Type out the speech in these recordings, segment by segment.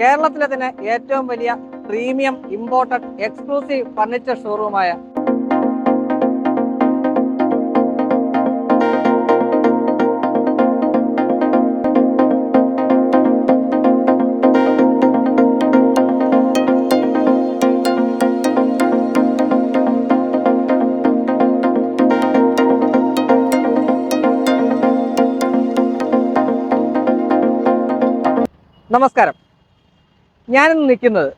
കേരളത്തിലെ തന്നെ ഏറ്റവും വലിയ പ്രീമിയം ഇമ്പോർട്ടഡ് എക്സ്ക്ലൂസീവ് ഫർണിച്ചർ ഷോറൂമായ നമസ്കാരം. ഞാനിന്ന് നിൽക്കുന്നത്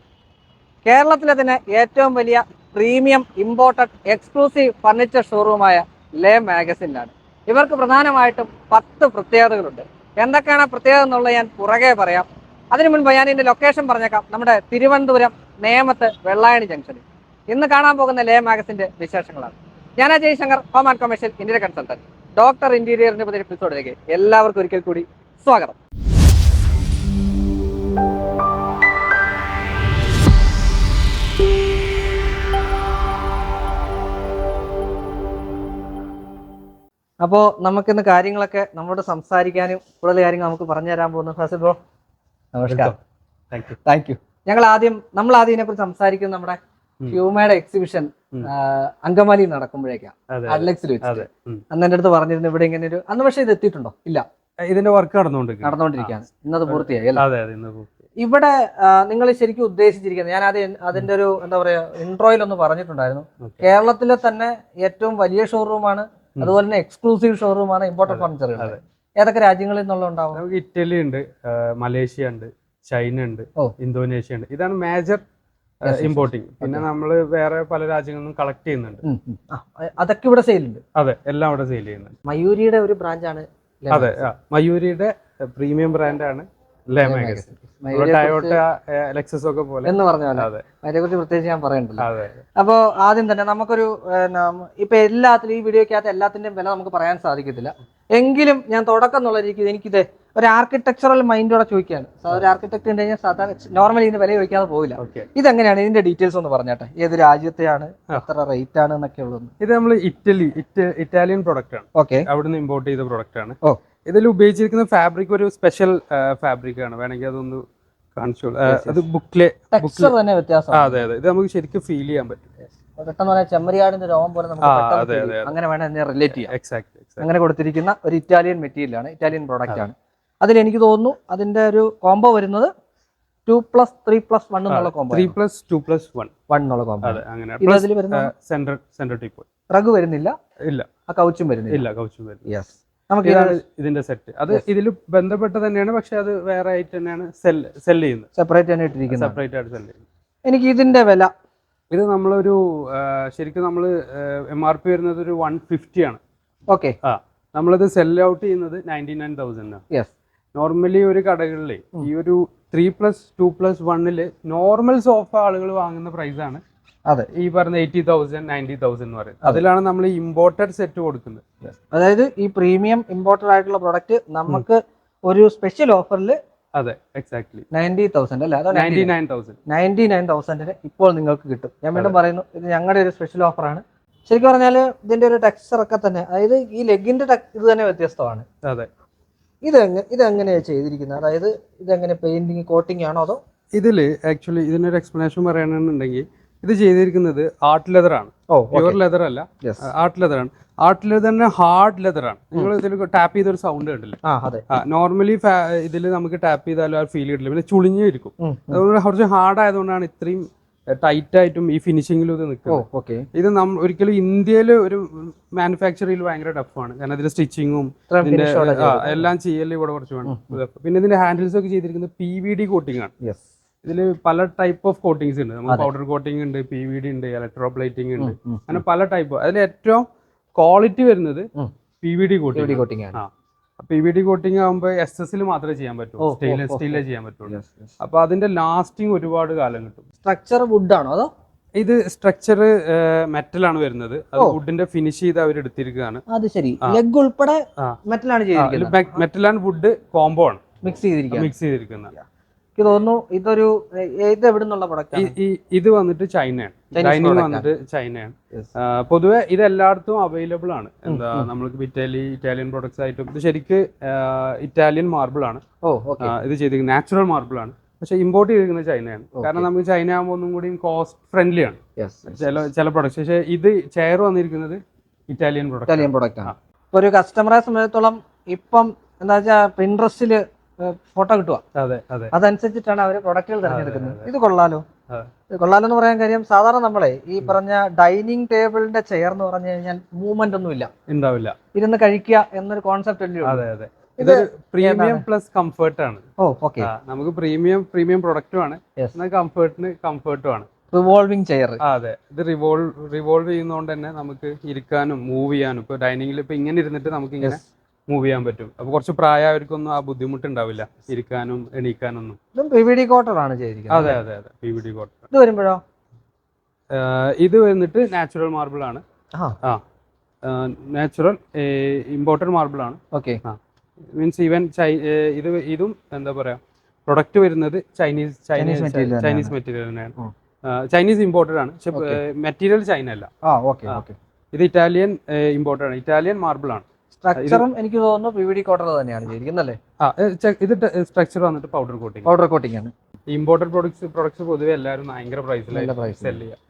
കേരളത്തിലെ തന്നെ ഏറ്റവും വലിയ പ്രീമിയം ഇമ്പോർട്ടഡ് എക്സ്ക്ലൂസീവ് ഫർണിച്ചർ ഷോറൂമായ ലേ മാഗസിനിലാണ്. ഇവർക്ക് പ്രധാനമായിട്ടും പത്ത് പ്രത്യേകതകളുണ്ട്. എന്തൊക്കെയാണ് പ്രത്യേകത എന്നുള്ളത് ഞാൻ പുറകെ പറയാം. അതിനു മുൻപ് ഞാൻ ഇതിന്റെ ലൊക്കേഷൻ പറഞ്ഞേക്കാം. നമ്മുടെ തിരുവനന്തപുരം നേമത്ത് വെള്ളായണി ജംഗ്ഷനിൽ. ഇന്ന് കാണാൻ പോകുന്ന ലേ മാഗസിന്റെ വിശേഷങ്ങളാണ്. ഞാൻ Ajay Shankar home and commercial Indian consultant doctor ഇന്റീരിയറിന്റെ പുതിയ എപ്പിസോഡിലേക്ക് എല്ലാവർക്കും ഒരിക്കൽ കൂടി സ്വാഗതം. അപ്പോൾ നമുക്കിന്ന് കാര്യങ്ങളൊക്കെ നമ്മളോട് സംസാരിക്കാനും കൂടുതൽ കാര്യങ്ങൾ നമുക്ക് പറഞ്ഞു തരാൻ പോകുന്നു. ഫസിൽ ബ്രോ നമസ്കാരം. താങ്ക് യു താങ്ക് യു ഞങ്ങൾ ആദ്യം നമ്മൾ ആദ്യം ഇതിനെക്കുറിച്ച് സംസാരിക്കുന്നത് നമ്മുടെ. ഹ്യൂമയുടെ എക്സിബിഷൻ അങ്കമാലി നടക്കുമ്പോഴേക്കാണ് അഡ്ലക്സിൽ വെച്ച് അന്ന് എന്റെ അടുത്ത് പറഞ്ഞിരുന്നു ഇവിടെ ഇങ്ങനെ ഒരു അന്ന് പക്ഷേ ഇത് എത്തിയിട്ടുണ്ടോ? ഇല്ല. ഇതിന്റെ വർക്ക് നടന്നുകൊണ്ടിരിക്കുന്നു. നടന്നുകൊണ്ടിരിക്കുകയാണ്. ഇന്നത് പൂർത്തിയായി അതെ അതെ ഇന്ന്. ഇവിടെ നിങ്ങൾ ശരിക്കും ഉദ്ദേശിച്ചിരിക്കുന്നത് ഞാൻ ആദ്യം അതിന്റെ ഒരു എന്താ പറയാ ഇൻട്രോയിൽ ഒന്ന് പറഞ്ഞിട്ടുണ്ടായിരുന്നു. കേരളത്തിലെ തന്നെ ഏറ്റവും വലിയ ഷോറൂമാണ്. അതുപോലെ തന്നെ എക്സ്ക്ലൂസീവ് ഷോറൂമാണ് ഇമ്പോർട്ടഡ് ഫർണിച്ചറുകൾ. ഏതൊക്കെ രാജ്യങ്ങളിൽ നിന്നുള്ള ഉണ്ടാവും? നമുക്ക് ഇറ്റലി ഉണ്ട് മലേഷ്യ ഉണ്ട് ചൈന ഉണ്ട് ഇന്തോനേഷ്യ ഉണ്ട്. ഇതാണ് മേജർ ഇമ്പോർട്ടിങ് പിന്നെ നമ്മൾ വേറെ പല രാജ്യങ്ങളിൽ നിന്നും കളക്ട് ചെയ്യുന്നുണ്ട്. അതൊക്കെ ഇവിടെ സെയിലുണ്ട് അതെ എല്ലാം ഇവിടെ സെയിൽ ചെയ്യുന്നുണ്ട്. മയൂരിയുടെ ഒരു ബ്രാഞ്ചാണ് അതെ മയൂരിയുടെ പ്രീമിയം ബ്രാൻഡാണ് ഒക്കെ പോലെ. എന്ന് പറഞ്ഞ പോലെ കുറിച്ച് പ്രത്യേകിച്ച് ഞാൻ പറയണ്ടല്ലോ. അപ്പൊ ആദ്യം തന്നെ നമുക്കൊരു ഇപ്പൊ എല്ലാത്തിലും ഈ വീഡിയോക്കകത്ത് എല്ലാത്തിന്റെയും വില നമുക്ക് പറയാൻ സാധിക്കത്തില്ല. എങ്കിലും ഞാൻ തുടക്കം എന്നുള്ള രീതിക്ക് എനിക്കിത് ഒരു ആർക്കിടെക്ചറൽ മൈൻഡോടെ ചോദിക്കുകയാണ്. ഒരു ആർക്കിടെക്ട് ഉണ്ട് കഴിഞ്ഞാൽ സാധാരണ നോർമലി ഇതിന്റെ വില ചോദിക്കാതെ പോകില്ല ഇത് ഇതെങ്ങനെയാണ്? ഇതിന്റെ ഡീറ്റെയിൽസ് ഒന്ന് പറഞ്ഞാട്ടെ. ഏത് രാജ്യത്തെയാണ്. എത്ര റേറ്റ് ആണ് എന്നൊക്കെ ഉള്ളത് ഇത് നമ്മൾ ഇറ്റലി ഇറ്റ- ഇറ്റാലിയൻ പ്രൊഡക്റ്റ് ആണ്. ഓക്കെ. അവിടുന്ന് ഇമ്പോർട്ട് ചെയ്ത പ്രൊഡക്റ്റ് ആണ്. ഓ. ഇതിൽ ഉപയോഗിച്ചിരിക്കുന്ന ഫാബ്രിക് ഒരു സ്പെഷ്യൽ ഫാബ്രിക് ആണ്. വേണമെങ്കിൽ അതൊന്ന് yes. അത് ബുക്കിലെ തന്നെ വ്യത്യാസം അതെ അതെ. ഇത് നമുക്ക് ശരിക്കും ഫീൽ ചെയ്യാൻ പറ്റും. പെട്ടെന്ന് പറയാൻ ചെമ്മരിയാടിന്റെ രോമം പോലെ നമുക്ക്. അങ്ങനെ വേണം എന്നെ റിലേറ്റ് ചെയ്യാം. എക്സാക്ട് അങ്ങനെ കൊടുത്തിരിക്കുന്ന ഒരു ഇറ്റാലിയൻ മെറ്റീരിയൽ ആണ്. ഇറ്റാലിയൻ പ്രോഡക്റ്റ് ആണ്. അതിൽ എനിക്ക് തോന്നുന്നു അതിന്റെ ഒരു കോംബോ വരുന്നത് two plus three plus one എന്നുള്ള combo three plus two plus one one എന്നുള്ള കോംബോ വരുന്ന സെന്റർ സെന്റർ ടൈപ്പ് റഗ് വരുന്നില്ല. ഇല്ല. ആ കൗച്ചും വരുന്നില്ല. ഇല്ല കൗച്ചും വരും യെസ് നമുക്ക് ഇതാണ് ഇതിന്റെ സെറ്റ് അത് ഇതിൽ ബന്ധപ്പെട്ട് തന്നെയാണ് പക്ഷെ അത് വേറെ ആയിട്ട് തന്നെയാണ് സെൽ സെൽ ചെയ്യുന്നത്. സെപ്പറേറ്റ് തന്നെ ഇട്ടിരിക്കുന്നത്. സെപ്പറേറ്റ് ആയിട്ട് സെൽ ചെയ്യുന്നത്. എനിക്ക് ഇതിന്റെ വില. ഇത് നമ്മളൊരു ശരിക്കും നമ്മൾ എം ആർ പി വരുന്നത് ഒരു വൺ ഫിഫ്റ്റി ആണ്. ഓക്കെ ആ നമ്മളിത് സെൽ ഔട്ട് ചെയ്യുന്നത് നയന്റി നയൻ തൗസൻഡ് ആണ്. യെസ് നോർമലി ഒരു കടകളിൽ ഈ ഒരു ത്രീ പ്ലസ് ടു പ്ലസ് വണ്ണിൽ നോർമൽ സോഫ ആളുകൾ വാങ്ങുന്ന പ്രൈസാണ് അതെ ഈ പറഞ്ഞ എയ്റ്റി തൗസൻഡ് നയന്റി തൗസൻഡ് എന്ന് പറയുന്നത്. അതിലാണ് നമ്മൾ ഇമ്പോർട്ടഡ് സെറ്റ് കൊടുക്കുന്നത്. അതായത് ഈ പ്രീമിയം ഇമ്പോർട്ടഡ് ആയിട്ടുള്ള പ്രോഡക്റ്റ് നമുക്ക് ഒരു സ്പെഷ്യൽ ഓഫറിൽ അതെ എക്സാക്ട്ലി നയന്റി തൗസൻഡ് അല്ലേ? അതോ ninety nine thousand ninety nine തൗസൻഡിന് ഇപ്പോൾ നിങ്ങൾക്ക് കിട്ടും. ഞാൻ വീണ്ടും പറയുന്നു ഇത് ഞങ്ങളുടെ ഒരു സ്പെഷ്യൽ ഓഫറാണ് ശരിക്കും പറഞ്ഞാൽ ഇതിന്റെ ഒരു ടെക്സ്ചർ ഒക്കെ തന്നെ അതായത് ഈ ലെഗിന്റെ ഇത് തന്നെ വ്യത്യസ്തമാണ്. അതെ. ഇത് ഇതെങ്ങനെയാണ് ചെയ്തിരിക്കുന്നത്? അതായത് ഇതെങ്ങനെ പെയിന്റിങ് കോട്ടിംഗ് ആണോ അതോ? ഇതിൽ ആക്ച്വലി ഇതിനൊരു എക്സ്പ്ലനേഷൻ പറയുകയാണെന്നുണ്ടെങ്കിൽ ഇത് ചെയ്തിരിക്കുന്നത് ആർട്ട് ലെതറാണ് പ്യുവർ ലെതർ അല്ല. ആർട്ട് ലെതറാണ് ആണ്. ആർട്ട് ലെതർ തന്നെ ഹാർഡ് ലെതറാണ് ആണ്. നിങ്ങൾ ഇതിൽ ടാപ്പ് ചെയ്തൊരു സൗണ്ട് കണ്ടില്ലേ? നോർമലി ഇതിൽ നമുക്ക് ടാപ്പ് ചെയ്താലും ആ ഫീൽ കിട്ടില്ല. പിന്നെ ചുളിഞ്ഞിരിക്കും. അതുകൊണ്ട് കുറച്ച് ഹാർഡ് ആയതുകൊണ്ടാണ് ഇത്രയും ടൈറ്റ് ആയിട്ടും ഈ ഫിനിഷിംഗിൽ ഇത് നിൽക്കും ഇത് നമ്മൾ ഒരിക്കലും ഇന്ത്യയിൽ ഒരു മാനുഫാക്ചറിൽ ഭയങ്കര ടഫാണ് കാരണം ഇതിന്റെ സ്റ്റിച്ചിങ്ങും എല്ലാം ചെയ്യലും ഇവിടെ കുറച്ച് വേണം. പിന്നെ ഇതിന്റെ ഹാൻഡിൽസ് ഒക്കെ ചെയ്തിരിക്കുന്നത് പി വി ഡി കോട്ടിംഗ് ആണ്. ഇതിൽ പല ടൈപ്പ് ഓഫ് കോട്ടിങ്സ് ഉണ്ട്. നമ്മൾ പൗഡർ കോട്ടിംഗ് ഉണ്ട് പി വി ഡി ഉണ്ട് ഇലക്ട്രോപ്ലേറ്റിംഗ് ഉണ്ട്. അങ്ങനെ പല ടൈപ്പ് അതിൽ ഏറ്റവും ക്വാളിറ്റി വരുന്നത്. P V D coating coating ആണ്. ആ. പി വി ഡി കോട്ടിംഗ് ആകുമ്പോൾ എസ് എസ് മാത്രമേ ചെയ്യാൻ പറ്റൂ സ്റ്റെയിൻലെസ് സ്റ്റീലേ ചെയ്യാൻ പറ്റുള്ളൂ. അപ്പൊ അതിന്റെ ലാസ്റ്റിംഗ് ഒരുപാട് കാലം കിട്ടും. സ്ട്രക്ചർ വുഡ് ആണോ അതോ? ഇത് സ്ട്രക്ചർ മെറ്റലാണ് വരുന്നത്. അത്. വുഡിന്റെ ഫിനിഷ് ചെയ്ത് അവർ എടുത്തിരിക്കുകയാണ്. അത് ശരി. ലെഗ് ഉൾപ്പെടെ. മെറ്റലാണ് മെറ്റൽ ആൻഡ് വുഡ് കോംബോ ആണ്. മിക്സ് മിക്സ് ചെയ്തിരിക്കുന്നത്. എനിക്ക് തോന്നുന്നു ഇതൊരു ഇത് എവിടെ നിന്നുള്ള പ്രൊഡക്റ്റ് ഇത് വന്നിട്ട് ചൈനയാണ്. ചൈനയിൽ ഡൈനിങ് വന്നിട്ട് ചൈനയാണ്. പൊതുവേ ഇത് എല്ലായിടത്തും അവൈലബിൾ ആണ് എന്താ നമ്മൾക്ക് ഇറ്റാലി ഇറ്റാലിയൻ പ്രൊഡക്ട്സ് ആയിട്ടും ഇത് ശരിക്ക് ഇറ്റാലിയൻ മാർബിൾ ആണ്. ഇത് ചെയ്തിരിക്കുന്നത് നാച്ചുറൽ മാർബിൾ ആണ്. പക്ഷെ ഇമ്പോർട്ട് ചെയ്തിരിക്കുന്നത് ചൈനയാണ്. കാരണം നമുക്ക് ചൈന ആകുമ്പോൾ ഒന്നും കൂടി കോസ്റ്റ് ഫ്രണ്ട്ലി ആണ്. ചില ചില പ്രൊഡക്ട്സ് പക്ഷേ ഇത് ചെയർ വന്നിരിക്കുന്നത് ഇറ്റാലിയൻ പ്രൊഡക്റ്റ് ഇറ്റാലിയൻ പ്രൊഡക്റ്റ് ആണ്. ഒരു കസ്റ്റമറെ സംബന്ധിച്ചിടത്തോളം ഇപ്പം എന്താ വെച്ചാൽ പിൻട്രസ്റ്റിൽ ഫോട്ടോ കിട്ടുക അതെ അതെ. അതനുസരിച്ചിട്ടാണ് അവർ പ്രൊഡക്റ്റുകൾ തിരഞ്ഞെടുക്കുന്നത്. ഇത് കൊള്ളാലോ. കൊള്ളാലോ എന്ന് പറയാൻ കാര്യം സാധാരണ നമ്മളെ ഈ പറഞ്ഞ ഡൈനിങ് ടേബിളിന്റെ ചെയർ എന്ന് പറഞ്ഞു കഴിഞ്ഞാൽ മൂവ്മെന്റ് ഒന്നും ഇല്ല ഉണ്ടാവില്ല. ഇരുന്ന് കഴിക്കുക എന്നൊരു കോൺസെപ്റ്റ് അല്ലേ. അതെ അതെ. ഇത് പ്രീമിയം പ്ലസ് കംഫർട്ട് ആണ്. ഓ ഓക്കെ. നമുക്ക് പ്രീമിയം പ്രീമിയം പ്രൊഡക്റ്റും ആണ്. കംഫേർട്ടിന് എന്നാൽ കംഫർട്ടിന് കംഫർട്ടും ആണ്. റിവോൾവിംഗ് ചെയർ അതെ. ഇത് റിവോൾവ് റിവോൾവ് ചെയ്യുന്നതുകൊണ്ട് തന്നെ നമുക്ക് ഇരിക്കാനും മൂവ് ചെയ്യാനും ഇപ്പൊ ഡൈനിങ്ങിൽ ഇപ്പൊ ഇങ്ങനെ ഇരുന്നിട്ട് നമുക്ക് ഇങ്ങനെ മൂവ് ചെയ്യാൻ പറ്റും. അപ്പൊ കുറച്ച് പ്രായമായവർക്കൊന്നും ആ ബുദ്ധിമുട്ട് ഉണ്ടാവില്ല ഇരിക്കാനും എണീക്കാനൊന്നും. ഇതും പി വി ഡി കോട്ടർ ആണ് ചെയ്തിരിക്കുന്നത്. അതെ അതെ അതെ. പി വി ഡി കോട്ടൺ ഇത് വരുമ്പോഴോ? ഇത് വന്നിട്ട് നാച്ചുറൽ മാർബിൾ ആണ്. ആ. നാച്ചുറൽ ഇമ്പോർട്ടഡ് മാർബിൾ ആണ്. ഓക്കെ മീൻസ് ഈവൻ ഇത് ഇതും എന്താ പറയാ പ്രൊഡക്റ്റ് വരുന്നത് ചൈനീസ് ചൈനീസ് ചൈനീസ് മെറ്റീരിയൽ തന്നെയാണ്. ചൈനീസ് ഇമ്പോർട്ടഡ് ആണ്. പക്ഷെ മെറ്റീരിയൽ ചൈന അല്ല. ഇത് ഇറ്റാലിയൻ ഇമ്പോർട്ടഡ് ആണ്. ഇറ്റാലിയൻ മാർബിൾ ആണ്. സ്ട്രക്ചറും എനിക്ക് തോന്നുന്നു പി വി ഡി കോട്ടർ തന്നെയാണ് ചെയ്തിരിക്കുന്നല്ലേ ആ ഇത് സ്ട്രക്ചർ വന്നിട്ട് പൗഡർ കോട്ടിംഗ് പൗഡർ കോട്ടിംഗ് ആണ്. ഇമ്പോർട്ടഡ് പ്രോഡക്ട്സ് പ്രോഡക്ട്സ് പൊതുവെ എല്ലാവരും ഭയങ്കര പ്രൈസിൽ പ്രൈസിലായി price സെൽ ചെയ്യുക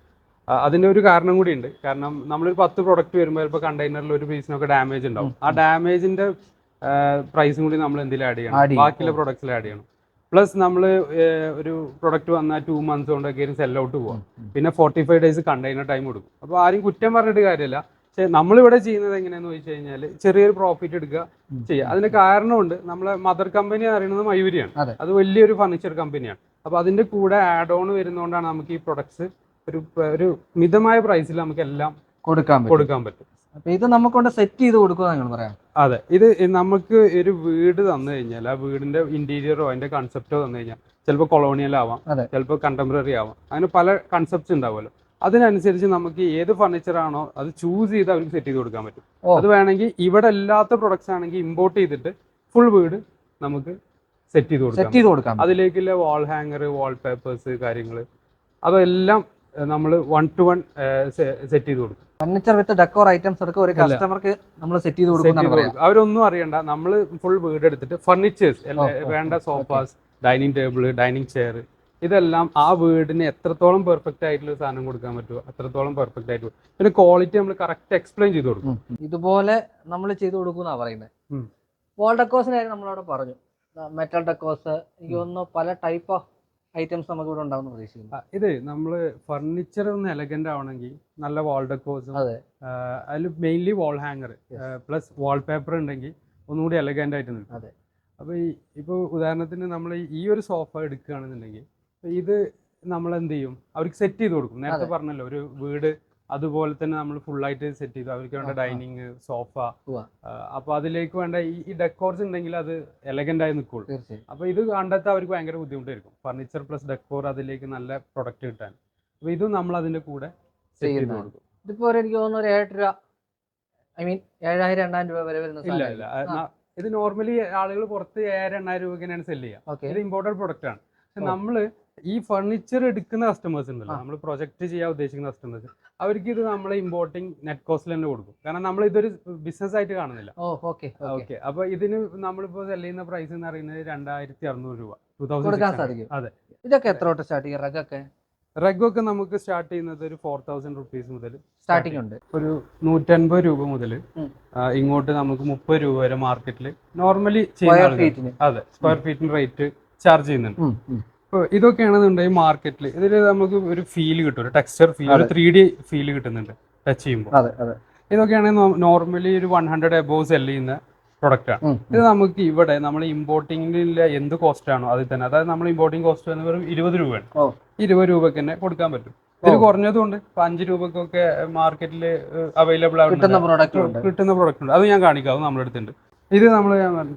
അതിന്റെ ഒരു കാരണം കൂടി ഉണ്ട്. കാരണം നമ്മളൊരു പത്ത് പ്രൊഡക്റ്റ് വരുമ്പോൾ ചിലപ്പോൾ കണ്ടെയ്നറിൽ ഒരു പീസിനൊക്കെ ഡാമേജ് ഉണ്ടാവും. ആ ഡാമേജിന്റെ പ്രൈസും കൂടി നമ്മൾ എന്തെങ്കിലും ആഡ് ചെയ്യണം? ബാക്കിയുള്ള പ്രൊഡക്ട്സിൽ ആഡ് ചെയ്യണം. പ്ലസ് നമ്മൾ ഒരു പ്രൊഡക്റ്റ് വന്നാൽ ടു മന്ത്സ് കൊണ്ടൊക്കെ സെൽ ഔട്ട് പോവാം. പിന്നെ forty five days container time കൊടുക്കും. അപ്പോൾ ആരും കുറ്റം പറഞ്ഞിട്ട് കാര്യമില്ല നമ്മളിവിടെ ചെയ്യുന്നത് എങ്ങനെയാന്ന് വെച്ച് കഴിഞ്ഞാൽ ചെറിയൊരു പ്രോഫിറ്റ് എടുക്കുക ചെയ്യുക അതിന് കാരണമുണ്ട് നമ്മളെ മദർ കമ്പനി എന്ന് പറയുന്നത് മയൂരിയാണ്. അത്. വലിയൊരു ഫർണിച്ചർ കമ്പനിയാണ് അപ്പൊ അതിന്റെ കൂടെ ആഡ് ഓൺ വരുന്നതുകൊണ്ടാണ് നമുക്ക് ഈ പ്രൊഡക്ട്സ് ഒരു ഒരു മിതമായ പ്രൈസിൽ നമുക്ക് എല്ലാം കൊടുക്കാൻ പറ്റും. കൊടുക്കാൻ പറ്റും. ഇത് നമുക്കൊണ്ട് സെറ്റ് ചെയ്ത് കൊടുക്കുക നിങ്ങൾ പറയാം? അതെ. ഇത് നമുക്ക് ഒരു വീട് തന്നു കഴിഞ്ഞാൽ ആ വീടിന്റെ ഇന്റീരിയറോ അതിന്റെ കൺസെപ്റ്റോ തന്നു കഴിഞ്ഞാൽ ചിലപ്പോൾ കൊളോണിയൽ ആവാം. ചിലപ്പോൾ കണ്ടംപററി ആവാം. അങ്ങനെ പല കൺസെപ്റ്റ്സ് ഉണ്ടാവുമല്ലോ. അതിനനുസരിച്ച് നമുക്ക് ഏത് ഫർണിച്ചർ ആണോ അത് ചൂസ് ചെയ്ത് അവർക്ക് സെറ്റ് ചെയ്ത് കൊടുക്കാൻ പറ്റും. അത് വേണമെങ്കിൽ ഇവിടെ ഇല്ലാത്ത പ്രൊഡക്ട്സ് ആണെങ്കിൽ ഇമ്പോർട്ട് ചെയ്തിട്ട് ഫുൾ വീട് നമുക്ക് സെറ്റ് ചെയ്ത് കൊടുക്കാം സെറ്റ് ചെയ്ത് കൊടുക്കാൻ അതിലേക്കുള്ള വാൾ ഹാങ്ങർ വാൾ പേപ്പേഴ്സ് കാര്യങ്ങൾ അതെല്ലാം നമ്മൾ വൺ ടു വൺ സെറ്റ് ചെയ്ത് കൊടുക്കും. ഫർണിച്ചർ വിത്ത് ഡെക്കോർ ഐറ്റംസ് ഒരു കസ്റ്റമർക്ക് നമ്മൾ സെറ്റ് ചെയ്ത് കൊടുക്കും. അവരൊന്നും അറിയണ്ട. നമ്മൾ ഫുൾ വീട് എടുത്തിട്ട് ഫർണിച്ചേഴ്സ് വേണ്ട sofas dining table dining chair ഇതെല്ലാം ആ വീടിന് എത്രത്തോളം പെർഫെക്റ്റ് ആയിട്ടുള്ള സാധനം കൊടുക്കാൻ പറ്റുമോ അത്രത്തോളം പെർഫെക്റ്റ് ആയിട്ട് കൊടുക്കും. പിന്നെ ക്വാളിറ്റി നമ്മൾ കറക്റ്റ് എക്സ്പ്ലെയിൻ ചെയ്ത് കൊടുക്കും. ഇതുപോലെ നമ്മൾ ചെയ്ത് കൊടുക്കുന്ന പറയുന്നത് വോൾ ഡെക്കോസിന്റെ കാര്യം നമ്മളവിടെ പറഞ്ഞു. മെറ്റൽ ഡെക്കോസ് എനിക്ക് തോന്നുന്നു പല ടൈപ്പ് ഓഫ് ഐറ്റംസ് നമുക്ക് ഇവിടെ ഉണ്ടാവുന്ന പ്രതീക്ഷിക്കുന്നു. ഇത് നമ്മൾ ഫർണിച്ചർ ഒന്ന് എലഗന്റ് ആവണമെങ്കിൽ നല്ല വാൾ ഡെക്കോസ് അതെ. അതിൽ mainly wall hanger plus wall paper ഉണ്ടെങ്കിൽ ഒന്നുകൂടി എലഗന്റ് ആയിട്ട് നിൽക്കും. അതെ. അപ്പോൾ ഈ ഇപ്പോൾ ഉദാഹരണത്തിന് നമ്മൾ ഈ ഒരു സോഫ എടുക്കുകയാണെന്നുണ്ടെങ്കിൽ ഇത് നമ്മൾ എന്ത് ചെയ്യും അവർക്ക് സെറ്റ് ചെയ്ത് കൊടുക്കും. നേരത്തെ പറഞ്ഞല്ലോ ഒരു വീട് അതുപോലെ തന്നെ നമ്മൾ ഫുൾ ആയിട്ട് സെറ്റ് ചെയ്തു അവർക്ക് വേണ്ട. ഡൈനിങ് സോഫ അപ്പൊ അതിലേക്ക് വേണ്ട ഈ ഡെക്കോർസ് ഉണ്ടെങ്കിൽ അത് എലഗന്റ് ആയി നിൽക്കുള്ളൂ അപ്പൊ ഇത് കണ്ടെത്താൻ അവർക്ക് ഭയങ്കര ബുദ്ധിമുട്ടായിരിക്കും. ഫർണിച്ചർ പ്ലസ് ഡെക്കോർ അതിലേക്ക് നല്ല പ്രൊഡക്റ്റ് കിട്ടാൻ. അപ്പൊ ഇതും നമ്മൾ അതിന്റെ കൂടെ സെറ്റ് ചെയ്ത്. കൊടുക്കും. ഇതിപ്പോ എനിക്ക് തോന്നുന്നു ഒരു ഏഴ് രൂപ ഐ മീൻ ഏഴായിരം രണ്ടായിരം രൂപ വരെ വരുന്ന ഇല്ല ഇല്ല. ഇത് നോർമലി ആളുകൾ പുറത്ത് ഏഴായിരം എണ്ണായിരം രൂപയ്ക്കാണ് സെൽ ചെയ്യുക ഇത് ഇമ്പോർട്ടഡ് പ്രൊഡക്റ്റ് ആണ്. പക്ഷെ നമ്മൾ ഈ ഫർണിച്ചർ എടുക്കുന്ന കസ്റ്റമേഴ്സ് ഉണ്ടല്ലോ. നമ്മൾ പ്രൊജക്ട് ചെയ്യാൻ ഉദ്ദേശിക്കുന്ന കസ്റ്റമേഴ്സ് അവർക്ക് ഇത് നമ്മൾ ഇമ്പോർട്ടിങ് നെറ്റ് കോസ്റ്റിൽ തന്നെ കൊടുക്കും. കാരണം നമ്മൾ ഇതൊരു ബിസിനസ് ആയിട്ട് കാണുന്നില്ല. ഓക്കെ അപ്പൊ ഇതിന് നമ്മളിപ്പോ സെൽ ചെയ്യുന്ന പ്രൈസ് എന്ന് പറയുന്നത് രണ്ടായിരത്തി അറുന്നൂറ് രൂപ ടൂ തൗസൻഡ് സാധിക്കും. അതെ. ഇതൊക്കെ എത്ര തൊട്ട് സ്റ്റാർട്ട് ചെയ്യും? റഗൊക്കെ റഗൊക്കെ നമുക്ക് സ്റ്റാർട്ട് ചെയ്യുന്നത് ഒരു ഫോർ തൗസൻഡ് റുപ്പീസ് മുതൽ സ്റ്റാർട്ടിംഗ് ഉണ്ട്. ഒരു നൂറ്റൻപത് രൂപ മുതൽ ഇങ്ങോട്ട് നമുക്ക് മുപ്പത് രൂപ വരെ മാർക്കറ്റിൽ നോർമലി ചെയ്യുന്ന അതെ സ്ക്വയർ ഫീറ്റിന് റേറ്റ് ചാർജ് ചെയ്യുന്നുണ്ട്. ഇതൊക്കെയാണെന്നുണ്ടെങ്കിൽ മാർക്കറ്റിൽ ഇതിൽ നമുക്ക് ഒരു ഫീൽ കിട്ടും ഒരു ടെക്സ്ചർ ഫീൽ ഒരു. ത്രീ ഡി ഫീൽ കിട്ടുന്നുണ്ട് ടച്ച് ചെയ്യുമ്പോൾ അതെ അതെ. ഇതൊക്കെയാണെങ്കിൽ നോർമലി ഒരു വൺ ഹൺഡ്രഡ് എബോവ് സെൽ ചെയ്യുന്ന പ്രൊഡക്റ്റ് ആണ് ഇത് നമുക്ക് ഇവിടെ നമ്മൾ ഇമ്പോർട്ടിങ്ങിലെ എന്ത് കോസ്റ്റ് ആണോ അതിൽ തന്നെ. അതായത് നമ്മൾ ഇമ്പോർട്ടിംഗ് കോസ്റ്റ് എന്ന് വെറും ഇരുപത് രൂപയാണ്. ഇരുപത് രൂപയ്ക്ക് തന്നെ കൊടുക്കാൻ പറ്റും. ഇതിൽ കുറഞ്ഞതുകൊണ്ട് ഇപ്പൊ അഞ്ച് രൂപക്കൊക്കെ മാർക്കറ്റിൽ അവൈലബിൾ ഉണ്ട്. കിട്ടുന്ന പ്രൊഡക്റ്റ് ഉണ്ട്. അത് ഞാൻ കാണിക്കാം. അത് നമ്മുടെ അടുത്തുണ്ട് ഇത് നമ്മൾ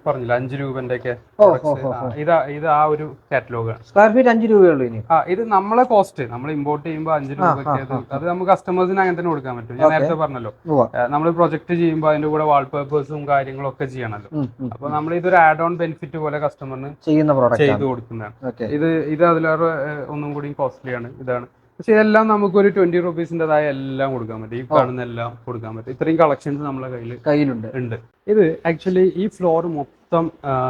പറഞ്ഞില്ല അഞ്ച് രൂപന്റെ ഒക്കെ ഓ ഓ ഓ ഓ. ഇതാ ഇത് ആ ഒരു കാറ്റലോഗ് ആണ്. സ്ക്വയർ ഫീറ്റ് അഞ്ച് രൂപയുള്ളൂ ഇനി. ആ ഇത് നമ്മളെ കോസ്റ്റ് നമ്മൾ ഇമ്പോർട്ട് ചെയ്യുമ്പോൾ അഞ്ച് രൂപ രൂപയ്ക്ക് അത് നമുക്ക് കസ്റ്റമേഴ്സിന് അങ്ങനെ തന്നെ കൊടുക്കാൻ പറ്റും. ഞാൻ നേരത്തെ പറഞ്ഞല്ലോ. നമ്മൾ പ്രൊജക്ട് ചെയ്യുമ്പോൾ അതിന്റെ കൂടെ വാൾപേപ്പേഴ്സും കാര്യങ്ങളും ഒക്കെ ചെയ്യണല്ലോ. അപ്പൊ നമ്മൾ ഇതൊരു ആഡ് ഓൺ ബെനിഫിറ്റ് പോലെ കസ്റ്റമറിന് ചെയ്യുന്ന ചെയ്തു കൊടുക്കുന്നതാണ്. ഇത് ഇത് അതിലേറെ ഒന്നും കൂടി കോസ്റ്റ്ലി ആണ്. ഇതാണ്. പക്ഷെ ഇതെല്ലാം നമുക്ക് ഒരു ട്വന്റി റുപ്പീസിന്റെതായ എല്ലാം കൊടുക്കാൻ പറ്റും. ഈ കാണുന്ന എല്ലാം കൊടുക്കാൻ പറ്റും. ഇത്രയും കളക്ഷൻസ് നമ്മളെ കയ്യിൽ കയ്യിലുണ്ട്. ഉണ്ട്. ഇത് ആക്ച്വലി ഈ ഫ്ലോർ മൊത്തം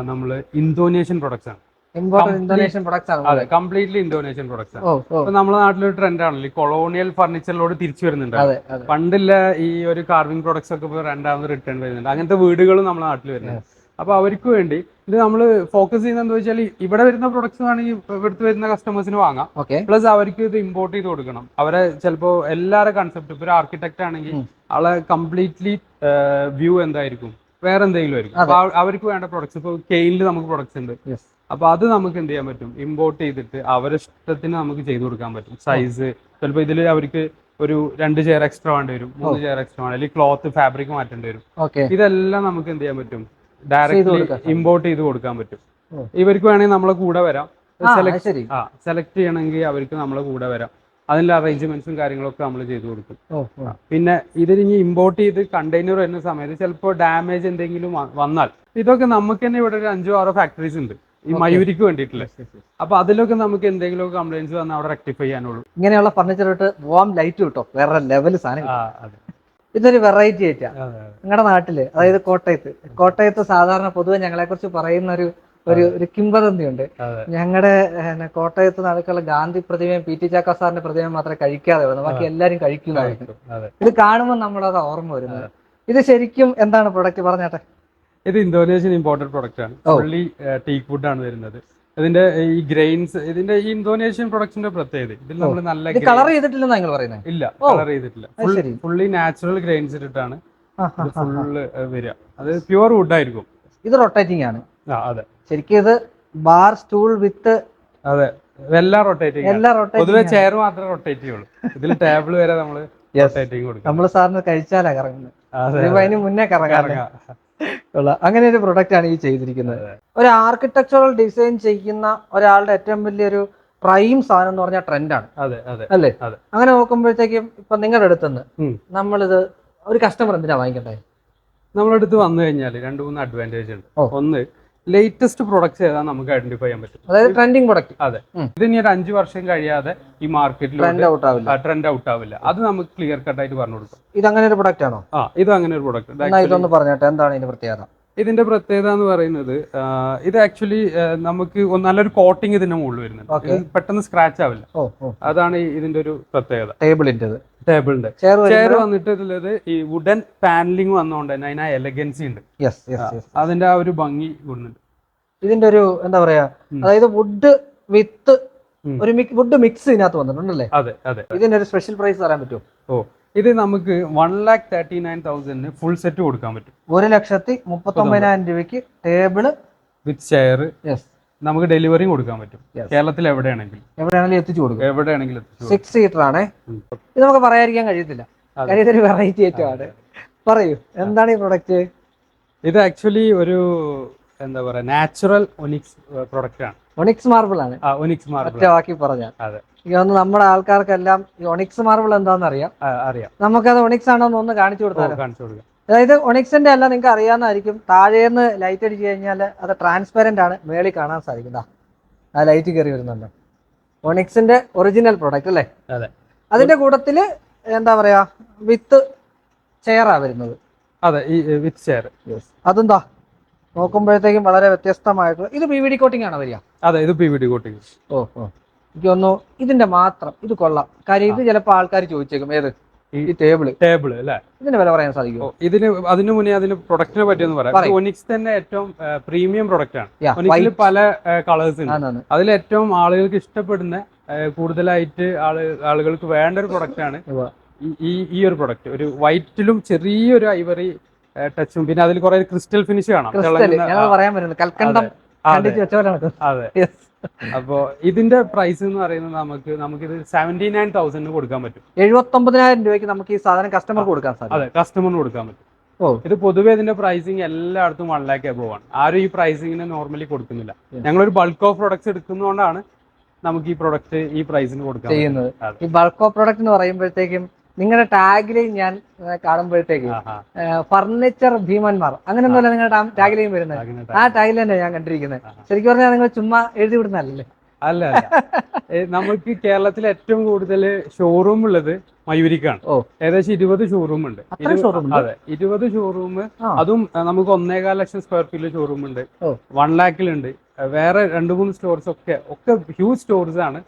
നമ്മൾ ഇന്തോനേഷ്യൻ പ്രൊഡക്ട്സ് ആണ്. ഇന്തോനേഷ്യൻ പ്രൊഡക്ട്സ് ആണ്. അതെ കംപ്ലീറ്റ്ലി ഇന്തോനേഷ്യൻ പ്രൊഡക്ട്സ് ആണ്. നമ്മുടെ നാട്ടിൽ ഇപ്പൊ നമ്മുടെ നാട്ടിലൊരു ട്രെൻഡ് ആണല്ലോ. ഈ കൊളോണിയൽ ഫർണിച്ചറിലോട് തിരിച്ചു വരുന്നുണ്ട്. പണ്ടില്ല ഈ ഒരു കാർവിംഗ് പ്രൊഡക്ട്സ് ഒക്കെ രണ്ടാമത് റിട്ടേൺ വരുന്നുണ്ട്. അങ്ങനത്തെ വീടുകളും നമ്മുടെ നാട്ടിൽ വരുന്നുണ്ട്. അപ്പൊ അവർക്ക് വേണ്ടി. ഇത് നമ്മൾ ഫോക്കസ് ചെയ്യുന്നത് എന്താ വെച്ചാൽ ഇവിടെ വരുന്ന പ്രൊഡക്ട്സ് ആണെങ്കിൽ ഇവിടുത്തെ വരുന്ന കസ്റ്റമേഴ്സിന് വാങ്ങാം. ഓക്കെ പ്ലസ് അവർക്ക് ഇത് ഇമ്പോർട്ട് ചെയ്ത് കൊടുക്കണം. അവരെ ചിലപ്പോ എല്ലാവരുടെ കൺസെപ്റ്റ് ഇപ്പൊ ഒരു ആർക്കിടെക്ട് ആണെങ്കിൽ. ആളെ കംപ്ലീറ്റ്ലി വ്യൂ എന്തായിരിക്കും? വേറെ എന്തെങ്കിലും ആയിരിക്കും. അപ്പൊ അവർക്ക് വേണ്ട പ്രൊഡക്ട്സ് ഇപ്പൊ കെയിനിൽ നമുക്ക് പ്രൊഡക്ട്സ് ഉണ്ട്. അപ്പൊ അത് നമുക്ക് എന്ത് ചെയ്യാൻ പറ്റും? ഇമ്പോർട്ട് ചെയ്തിട്ട് അവരുടെ ഇഷ്ടത്തിന് നമുക്ക് ചെയ്തു കൊടുക്കാൻ പറ്റും. സൈസ് ചിലപ്പോൾ ഇതിൽ അവർക്ക് ഒരു രണ്ട് ചെയർ എക്സ്ട്രാ വേണ്ടി വരും മൂന്ന് ചെയർ എക്സ്ട്രാ വേണ്ടി അല്ലെങ്കിൽ ക്ലോത്ത് ഫാബ്രിക് മാറ്റേണ്ടി വരും. ഇതെല്ലാം നമുക്ക് എന്ത് ചെയ്യാൻ പറ്റും? കൊടുക്കാൻ ഇമ്പോർട്ട് ചെയ്ത് കൊടുക്കാൻ പറ്റും. ഇവർക്ക് വേണമെങ്കിൽ നമ്മളെ കൂടെ വരാം. സെലക്ട് ആ സെലക്ട് ചെയ്യണമെങ്കിൽ അവർക്ക് നമ്മളെ കൂടെ വരാം. അതിന്റെ അറേഞ്ച്മെന്റ്സും കാര്യങ്ങളൊക്കെ നമ്മൾ ചെയ്തു കൊടുക്കും. പിന്നെ ഇതിനി ഇമ്പോർട്ട് ചെയ്ത് കണ്ടെയ്നർ വരുന്ന സമയത്ത് ചിലപ്പോൾ ഡാമേജ് എന്തെങ്കിലും വന്നാൽ ഇതൊക്കെ നമുക്ക് തന്നെ ഇവിടെ ഒരു അഞ്ചോ ആറോ ഫാക്ടറീസ് ഉണ്ട്. ഈ മയൂരിക്ക് വേണ്ടിയിട്ടുള്ള. അപ്പൊ അതിലൊക്കെ നമുക്ക് എന്തെങ്കിലും കംപ്ലൈൻസ് വന്നാൽ അവിടെ റെക്ടിഫൈ ചെയ്യാനുള്ളൂ. ഇങ്ങനെയുള്ള ഫർണിച്ചർ ഇട്ട് വാം ലൈറ്റ് കിട്ടോ വേറെ ലെവൽ സാധനം. ഇതൊരു വെറൈറ്റി ആയിട്ടാ. നിങ്ങളുടെ നാട്ടിൽ അതായത് കോട്ടയത്ത്. കോട്ടയത്ത് സാധാരണ പൊതുവെ ഞങ്ങളെ കുറിച്ച് പറയുന്ന ഒരു ഒരു ഒരു ഉണ്ട് ഞങ്ങളുടെ കോട്ടയത്ത് നടക്കുള്ള ഗാന്ധി പ്രതിമയും പി ടി ചാക്ക സാറിന്റെ പ്രതിമയും മാത്രമേ കഴിക്കാതെ വന്നു. ബാക്കി എല്ലാരും കഴിക്കുന്നതായിരുന്നു ഇത് കാണുമ്പോൾ നമ്മളത് ഓർമ്മ വരുന്നത്. ഇത് ശരിക്കും എന്താണ് പ്രൊഡക്റ്റ് പറഞ്ഞാട്ടെ. ഇത് ഇന്തോനേഷ്യൻ ഇമ്പോർട്ടഡ് പ്രൊഡക്റ്റ് ആണ്. ഫുള്ളി ടീക്ക് വുഡ് ആണ് വരുന്നത്. ഇതിന്റെ ഈ ഗ്രെയിൻസ് ഇതിന്റെ ഈ ഇന്തോനേഷ്യൻ പ്രൊഡക്ട്സിന്റെ പ്രത്യേകത. ഇതിൽ നമ്മൾ നല്ല കളർ ചെയ്തിട്ടില്ലെന്നാ നിങ്ങൾ പറയുന്നത് ഇല്ല കളർ ചെയ്തിട്ടില്ല. ഫുള്ളി നാച്ചുറൽ ഗ്രെയിൻസ് ഇട്ടിട്ടാണ്. ഫുള്ള് വരിക. അത് പ്യുവർ വുഡ് ആയിരിക്കും. ഇത് റൊട്ടേറ്റിംഗ് ആണ്. അതെ. ശരിക്കും ഇത് ബാർ സ്റ്റൂൾ വിത്ത് അതെ. എല്ലാം റൊട്ടേറ്റിംഗ് എല്ലാം റൊട്ടേറ്റ് പൊതുവെ ചെയർ മാത്രമേ റൊട്ടേറ്റ് ചെയ്യുള്ളൂ. ഇതിൽ ടേബിൾ വരെ നമ്മൾ റൊട്ടേറ്റിംഗ് കൊടുക്കും. നമ്മൾ സാറിന് കഴിച്ചാലാ കറങ്ങുന്നത്. അതിന് മുന്നേ. ഉള്ള അങ്ങനെ ഒരു പ്രൊഡക്റ്റ് ആണ് ഈ ചെയ്തിരിക്കുന്നത്. ഒരു ആർക്കിടെക്ചറൽ ഡിസൈൻ ചെയ്യുന്ന ഒരാളുടെ ഏറ്റവും വലിയൊരു പ്രൈം സാധനം എന്ന് പറഞ്ഞാൽ ട്രെൻഡാണ് അല്ലേ. അങ്ങനെ നോക്കുമ്പോഴത്തേക്കും ഇപ്പൊ നിങ്ങളുടെ അടുത്തുനിന്ന്. നമ്മളിത് ഒരു കസ്റ്റമർ എന്തിനാ വാങ്ങിക്കട്ടെ നമ്മളടുത്ത് വന്നു കഴിഞ്ഞാൽ രണ്ട് മൂന്ന് അഡ്വാന്റേജ് ഉണ്ട്. ഒന്ന് ലേറ്റസ്റ്റ് പ്രൊഡക്ട്സ് ഏതാ നമുക്ക് ഐഡന്റിഫൈ ചെയ്യാൻ പറ്റും? അതായത് ട്രെൻഡിങ് പ്രൊഡക്റ്റ് അതെ. ഇത് ഇനി ഒരു അഞ്ചു വർഷം കഴിയാതെ ഈ മാർക്കറ്റിൽ ട്രെൻഡ് ഔട്ട് ആവില്ല. ട്രെൻഡ് ഔട്ട് ആവില്ല. അത് നമുക്ക് ക്ലിയർ കട്ട് ആയിട്ട് പറഞ്ഞു കൊടുക്കും. ഇത് അങ്ങനെ ഒരു പ്രൊഡക്റ്റ് ആണോ? ആ ഇത് അങ്ങനെ ഒരു പ്രൊഡക്റ്റ് ഇതൊന്ന് പറഞ്ഞോട്ടെ. എന്താണ് ഇതിന്റെ പ്രത്യേകത? ഇതിന്റെ പ്രത്യേകത എന്ന് പറയുന്നത് ഇത് ആക്ച്വലി നമുക്ക് നല്ലൊരു കോട്ടിങ് ഇതിന്റെ മുകളിൽ വരുന്നുണ്ട്. പെട്ടെന്ന് സ്ക്രാച്ച് ആവില്ല. അതാണ് ഇതിന്റെ ഒരു പ്രത്യേകത. ടേബിളിന്റെ. ടേബിളിന്റെ ചെയർ വന്നിട്ട് ഇതിലത് ഈ വുഡൻ പാനലിംഗ് വന്നോണ്ട് തന്നെ അതിന് എലഗൻസി ഉണ്ട്. അതിന്റെ ആ ഒരു ഭംഗി കൂടുന്നുണ്ട്. ഇതിന്റെ ഒരു എന്താ പറയാ അതായത് വുഡ് വിത്ത്. ഒരു വുഡ് മിക്സ് ഇതിനകത്ത് വന്നിട്ടുണ്ടല്ലേ? അതെ അതെ. ഇതിന്റെ ഒരു സ്പെഷ്യൽ പ്രൈസ് തരാൻ പറ്റുമോ? ഓ ഇത് നമുക്ക് വൺ ലാക്ക് തേർട്ടി നയൻ തൗസൻഡിന് ഫുൾ സെറ്റ് കൊടുക്കാൻ പറ്റും. ഒരു ലക്ഷത്തി മുപ്പത്തി ഒമ്പതിനായിരം രൂപയ്ക്ക് ടേബിൾ വിത്ത് ചെയർ യെസ് നമുക്ക് ഡെലിവറി കൊടുക്കാൻ പറ്റും. കേരളത്തിൽ എവിടെയാണെങ്കിലും. എവിടെയാണെങ്കിലും എത്തിച്ചു കൊടുക്കും. എവിടെയാണെങ്കിലും. സിക്സ് സീറ്റർ ആണേ. ഇത് നമുക്ക് പറയാതിരിക്കാൻ കഴിയത്തില്ല. കാര്യം ഇതൊരു വെറൈറ്റി ഐറ്റമാണ് പറയൂ എന്താണ് ഈ പ്രൊഡക്റ്റ് ഇത് ആക്ച്വലി ഒരു എന്താ പറയാ നാച്ചുറൽ ഒനിക്സ് പ്രൊഡക്റ്റ് ആണ്. ഒനിക്സ് മാർബിൾ ആണ്. ഒനിക്സ് മാർബിൾ ബാക്കി പറഞ്ഞാൽ. അതെ. എനിക്ക് തോന്നുന്നു നമ്മുടെ ആൾക്കാർക്കെല്ലാം ഈ ഒണിക്സ് മാർബിൾ എന്താണെന്ന് അറിയാം. അറിയാം. നമുക്കത് ഒണിക്സ് ആണോ ഒന്ന് കാണിച്ചു കൊടുത്താൽ കാണിച്ചു കൊടുക്കാം. അതായത് ഒണിക്സിന്റെ അല്ല നിങ്ങൾക്ക് അറിയാവുന്നതായിരിക്കും. താഴേന്ന് ലൈറ്റ് അടിച്ചു കഴിഞ്ഞാൽ അത് ട്രാൻസ്പെറന്റ് ആണ്. മേളിൽ കാണാൻ സാധിക്കും. ആ ലൈറ്റ് കയറി വരുന്നുണ്ട്. ഒണിക്സിന്റെ ഒറിജിനൽ പ്രോഡക്റ്റ് അല്ലേ? അതെ. അതിന്റെ കൂട്ടത്തിൽ എന്താ പറയാ വിത്ത് ചെയറാ വരുന്നത്. അതെ ഈ വിത്ത് ചെയർ അതെന്താ നോക്കുമ്പോഴത്തേക്കും വളരെ വ്യത്യസ്തമായിട്ടുള്ള ഇത് പി വി ഡി കോട്ടിംഗ് ആണോ വരിക? അതെ ഇത് പി വി ഡി കോട്ടിങ് ഓ ഓ. എനിക്ക് തോന്നുന്നു ഇതിന്റെ മാത്രം ഇത് കൊള്ളാം. കാര്യം ഇത് ചിലപ്പോൾ ആൾക്കാർ ചോദിച്ചേക്കും ഏത്? ഈ ടേബിൾ ടേബിൾ. ടേബിൾ അല്ലേ? ഇതിന്റെ വില പറയാൻ സാധിക്കുമോ? ഓ, ഇതിന് അതിന് മുന്നേ അതിന് പ്രൊഡക്റ്റിനെ പറ്റി ഒന്ന് പറയാം. ഒനിക്സ് തന്നെ ഏറ്റവും പ്രീമിയം പ്രൊഡക്റ്റ് ആണ്. ഒനിക്സിൽ പല കളേഴ്സ് ഉണ്ട്. അതിൽ ഏറ്റവും ആളുകൾക്ക് ഇഷ്ടപ്പെടുന്ന കൂടുതലായിട്ട് ആൾ ആളുകൾക്ക് വേണ്ട ഒരു പ്രൊഡക്റ്റ് ആണ് ഈ- ഈ ഒരു പ്രൊഡക്റ്റ് ഒരു വൈറ്റിലും ചെറിയൊരു ഐവറി ടച്ചും പിന്നെ അതിൽ കുറെ ക്രിസ്റ്റൽ ഫിനിഷ് കാണാം. പറയാൻ പറ്റുന്നത് കൽക്കണ്ടം അതെ, അപ്പോ ഇതിന്റെ പ്രൈസ് എന്ന് പറയുന്നത് നമുക്ക് നമുക്ക് ഇത് സെവന്റി നയൻ തൗസൻഡിന് കൊടുക്കാൻ പറ്റും. എഴുപത്തൊമ്പതിനായിരം രൂപയ്ക്ക് നമുക്ക് ഈ സാധനം കസ്റ്റമർ കൊടുക്കാൻ സാധിക്കും. അതെ കസ്റ്റമറിന് കൊടുക്കാൻ പറ്റും. ഇത് പൊതുവേ ഇതിന്റെ പ്രൈസിങ് എല്ലായിടത്തും വൺ ലാക്ക് എബോവ് ആണ്. ആരും ഈ പ്രൈസിങ്ങിന് നോർമലി കൊടുക്കുന്നില്ല. ഞങ്ങൾ ഞങ്ങളൊരു ബൾക്ക് ഓഫ് പ്രൊഡക്ട്സ് എടുക്കുന്നതുകൊണ്ടാണ് നമുക്ക് ഈ പ്രൊഡക്റ്റ് ഈ പ്രൈസിന് കൊടുക്കാൻ ചെയ്യുന്നത്. ഈ ബൾക്ക് ഓഫ് പ്രൊഡക്റ്റ് എന്ന് പറയുമ്പോഴത്തേക്കും നിങ്ങളുടെ ടാഗിൽ ഞാൻ കാണുമ്പോഴത്തേക്ക്. ഫർണിച്ചർ ഭീമന്മാർ. അങ്ങനെയൊന്നുമല്ല നിങ്ങളുടെ ടാഗിലേയും വരുന്നത്. ആ ടാഗിൽ തന്നെ ഞാൻ കണ്ടിരിക്കുന്നത്. ശരിക്കും പറഞ്ഞാൽ നിങ്ങൾ ചുമ്മാ എഴുതി വിടുന്നതല്ലേ? അല്ല നമുക്ക് കേരളത്തിൽ ഏറ്റവും കൂടുതൽ ഷോറൂം ഉള്ളത് മയൂരിക്കാണ്. ഏകദേശം ഇരുപത് ഷോറൂം ഉണ്ട്? അതെ ഇരുപത് ഷോറൂം അതും നമുക്ക് ഒന്നേകാൽ ലക്ഷം സ്ക്വയർ ഫീറ്റിൽ ഷോറൂം ഉണ്ട്. വൺ ലാക്കിലുണ്ട് വേറെ രണ്ട് മൂന്ന് സ്റ്റോർസ് ഒക്കെ ഒക്കെ ഹ്യൂജ് സ്റ്റോർസ് ആണ്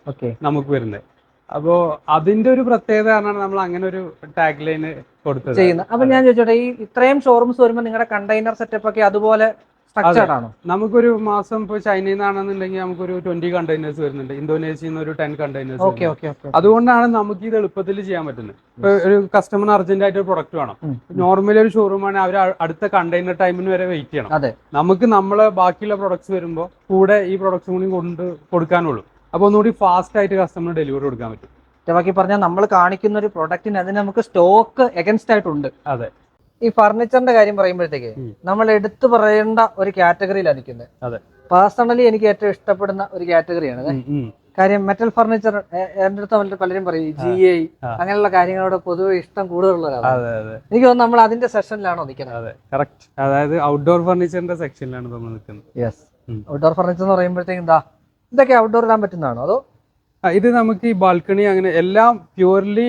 നമുക്ക് വരുന്നത്. അപ്പോ അതിന്റെ ഒരു പ്രത്യേകത കാരണമാണ് നമ്മൾ അങ്ങനെ ഒരു ടാഗ് ലൈൻ കൊടുത്തത്. ചെയ്യുന്നത്. അപ്പൊ ഞാൻ ചോദിച്ചോട്ടെ ഈ ഇത്രയും ഷോറൂംസ് വരുമ്പോൾ നിങ്ങളുടെ കണ്ടെയ്നർ സെറ്റപ്പ് ഒക്കെ അതുപോലെ സ്ട്രക്ചർഡ് ആണോ? നമുക്കൊരു മാസം ഇപ്പൊ ചൈനയിൽ നിന്നാണെന്നുണ്ടെങ്കിൽ നമുക്കൊരു ട്വന്റി കണ്ടെയ്നേഴ്സ് വരുന്നുണ്ട്. ഇന്തോനേഷ്യയിൽ നിന്ന് ഒരു ten containers okay okay okay അതുകൊണ്ടാണ് നമുക്ക് ഇത് എളുപ്പത്തിൽ ചെയ്യാൻ പറ്റുന്നത്. ഇപ്പൊ ഒരു കസ്റ്റമർ അർജന്റ് ആയിട്ട് ഒരു പ്രൊഡക്റ്റ് വേണം. നോർമലി ഒരു ഷോറൂം ആണ് അവർ അടുത്ത കണ്ടെയ്നർ ടൈമിന് വരെ വെയിറ്റ് ചെയ്യണം. അതെ. നമുക്ക് നമ്മളെ ബാക്കിയുള്ള പ്രൊഡക്ട്സ് വരുമ്പോൾ കൂടെ ഈ പ്രൊഡക്ട്സും കൂടി കൊണ്ട് കൊടുക്കാനുള്ളൂ. അപ്പൊ ഒന്നുകൂടി ഫാസ്റ്റ് ആയിട്ട് കസ്റ്റമർ ഡെലിവറി കൊടുക്കാൻ പറ്റും. ബാക്കി പറഞ്ഞാൽ നമ്മൾ കാണിക്കുന്ന ഒരു പ്രൊഡക്റ്റിന് അതിന് നമുക്ക് സ്റ്റോക്ക് എഗൻസ്റ്റ് ആയിട്ടുണ്ട്. അതെ. ഈ ഫർണിച്ചറിന്റെ കാര്യം പറയുമ്പോഴത്തേക്ക് നമ്മൾ എടുത്തു പറയേണ്ട ഒരു കാറ്റഗറിയിലാണ് നിൽക്കുന്നത് അതെ. പേഴ്സണലി എനിക്ക് ഏറ്റവും ഇഷ്ടപ്പെടുന്ന ഒരു കാറ്റഗറിയാണ്. കാര്യം മെറ്റൽ ഫർണിച്ചർ എന്റെ അടുത്ത് പലരും പലരും പറയും ജി ഐ അങ്ങനെയുള്ള കാര്യങ്ങളോട് പൊതുവെ ഇഷ്ടം കൂടുതലുള്ള എനിക്ക് തോന്നുന്നു നമ്മൾ അതിന്റെ സെഷനിലാണോ നിൽക്കുന്നത്. അതായത് ഔട്ട്ഡോർ ഫർണിച്ചറിന്റെ സെക്ഷനിലാണ് നമ്മൾ നിൽക്കുന്നത്. യെസ് ഔട്ട്ഡോർ ഫർണിച്ചർ എന്ന് പറയുമ്പോഴത്തേക്കും എന്താ? ഇതൊക്കെ ഔട്ട്ഡോർ ഇടാൻ പറ്റുന്നതാണോ? അതോ? ഇത് നമുക്ക് ഈ ബാൽക്കണി അങ്ങനെ എല്ലാം പ്യൂർലി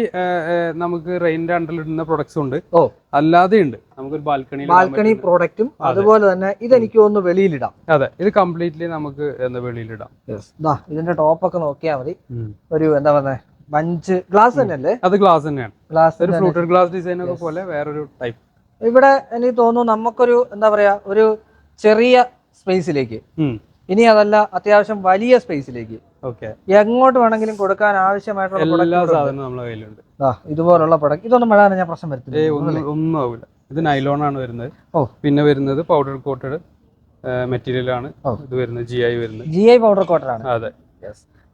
നമുക്ക് റെയിന്റെ അണ്ടറിൽ ഇടുന്ന പ്രൊഡക്ട്സ് ഉണ്ട്. ഓ. അല്ലാതെ ഉണ്ട്. നമുക്കൊരു ബാൽക്കണി ബാൽക്കണി പ്രോഡക്റ്റും അതുപോലെ തന്നെ ഇതെനിക്ക് ഒന്ന് വെളിയിലിടാം അതെ. ഇത് കംപ്ലീറ്റ്ലി നമുക്ക് എന്താ വെളിയിലിടാം ഇതിന്റെ ഇതിന്റെ ടോപ്പൊക്കെ നോക്കിയാൽ മതി. ഒരു എന്താ പറയുക മഞ്ച് ഗ്ലാസ് തന്നെയല്ലേ? അത് ഗ്ലാസ് തന്നെയാണ്. ഗ്ലാസ് ഒരു ഫ്ലൂട്ടഡ് ഗ്ലാസ് ഡിസൈൻ ഒക്കെ പോലെ വേറൊരു ടൈപ്പ് ഇവിടെ എനിക്ക് തോന്നുന്നു നമുക്കൊരു എന്താ പറയാ ഒരു ചെറിയ സ്പേസിലേക്ക് ഇനി അതല്ല അത്യാവശ്യം വലിയ സ്പേസിലേക്ക്. ഓക്കെ. എങ്ങോട്ട് വേണമെങ്കിലും കൊടുക്കാൻ ആവശ്യമായിട്ടുള്ള എല്ലാ സാധനവും നമ്മളെ കയ്യിലുണ്ട്. ഇതുപോലുള്ള പ്രൊഡക്റ്റ് ഇതൊന്നും മഴ ഞാൻ പ്രശ്നം വരുത്തില്ല. ഒന്നും ഒന്നും ആവില്ല ഇത് നൈലോൺ ആണ് വരുന്നത്. ഓ. പിന്നെ വരുന്നത് പൗഡർ കോട്ടഡ് മെറ്റീരിയൽ ആണ്. ഇത് വരുന്നത് ജി ഐ വരുന്നത്. ജി ഐ പൗഡർ കോട്ടഡ് ആണ്. അതെ.